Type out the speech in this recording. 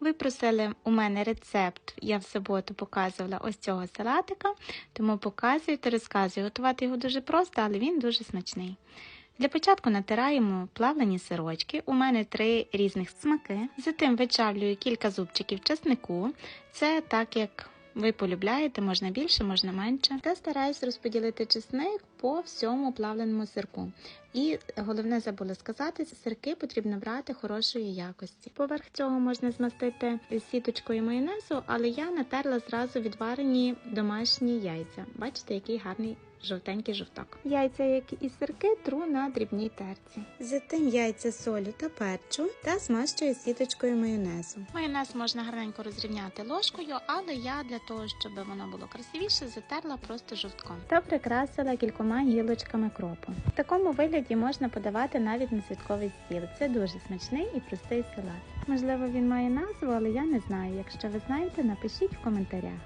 Ви просили у мене рецепт, я в суботу показувала ось цього салатика, тому показую та розказую. Готувати його дуже просто, але він дуже смачний. Для початку натираємо плавлені сирочки. У мене три різних смаки. Затим вичавлюю кілька зубчиків чеснику. Це так як ви полюбляєте, можна більше, можна менше. Та стараюсь розподілити чесник по всьому плавленому сирку. І головне забула сказати, сирки потрібно брати хорошої якості. Поверх цього можна змастити сіточкою майонезу, але я натерла зразу відварені домашні яйця. Бачите, який гарний жовтенький жовток. Яйця, як і сирки, тру на дрібній терці. Затим яйця солю та перчу та змащую сіточкою майонезу. Майонез можна гарненько розрівняти ложкою, але я для того, щоб воно було красивіше, затерла просто жовтком. Та прикрасила кількома гілочками кропу. В такому вигляді можна подавати навіть на святковий стіл. Це дуже смачний і простий салат. Можливо, він має назву, але я не знаю. Якщо ви знаєте, напишіть в коментарях.